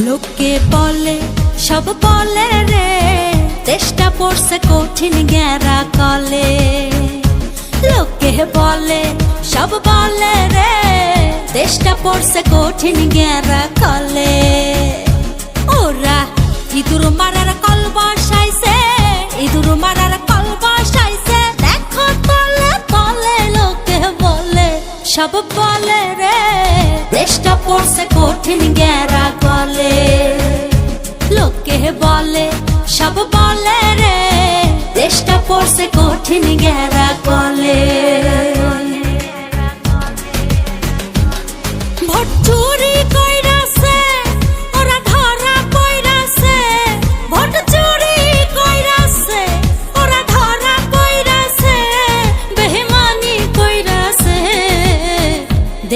লোকে বলে, সব বলে রে, চেষ্টা পড়ছে কঠিন গেরা কলে। লোকে বলে, সব বলে রে, চেষ্টা পড়ছে কঠিন গেরা কলে। ওরা ইঁদুর মারার কল বসাইছে, ইঁদুর মারার কল বসাইছে। দেখো তলে তলে লোকে বলে, সব বলে পড়ছে কঠিন গ্যারা গলে। লোকে বলে, সব বলে রে, দেশটা পড়ছে কঠিন গ্যারা গলে। ভোট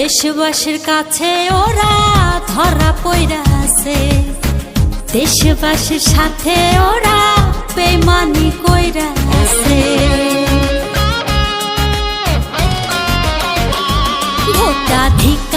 দেশবাসীর কাছে ওরা ধরা পইরাছে। দেশবাসীর সাথে ওরা বেমানি কইরা আছে ছাড়া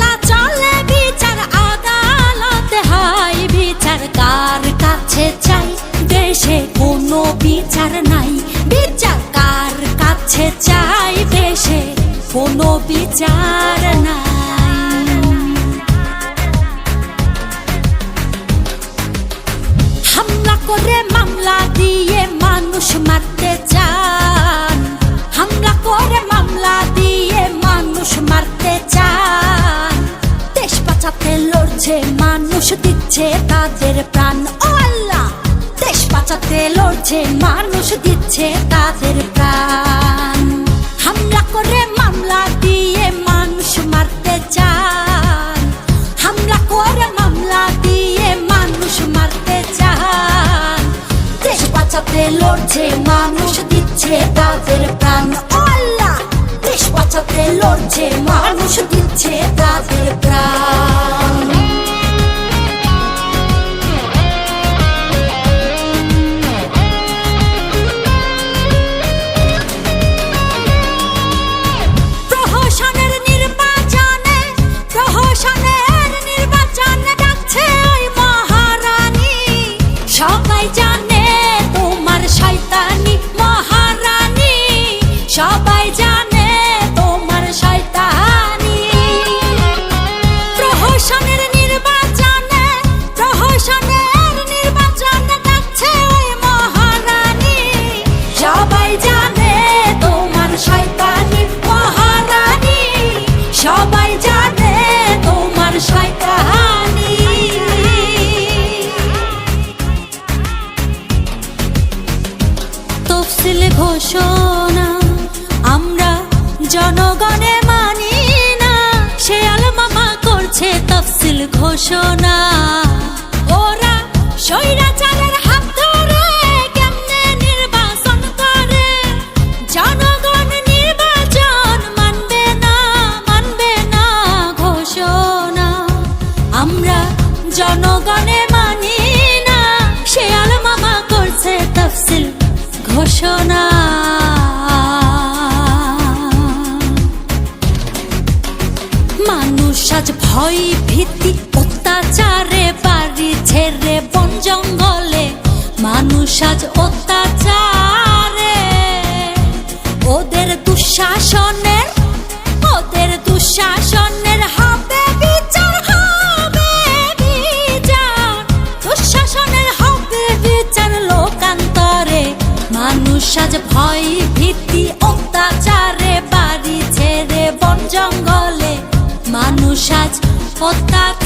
বেলা চলে বিচার আদালতে, হাই বিচার কার কাছে চাই? দেশে কোনো বিচার নাই, বিচার কার কাছে চাই? দেশে কোনো বিচার নাই। হামলা করে মামলা দিয়ে মানুষ মারতে চান দিচ্ছে তাদের প্রাণ। ও আল্লাহ, দেশ বাঁচাতে লড়ছে, মানুষ দিচ্ছে তাদের প্রাণ। হামলা করে মামলা দিয়ে মানুষ মারতে চান। হামলা করে মামলা দিয়ে মানুষ মারতে চান। দেশ বাঁচাতে লড়ছে, মানুষ দিচ্ছে তাদের ঘোষণা আমরা জনগণে মানি না। সে আলমামা করছে তফসিল ঘোষণা। মানুষ আজ ভয় ভীতি অত্যাচারে বাড়ি ছেড়ে বন জঙ্গলে। মানুষ আজ অত্যাচারে। for that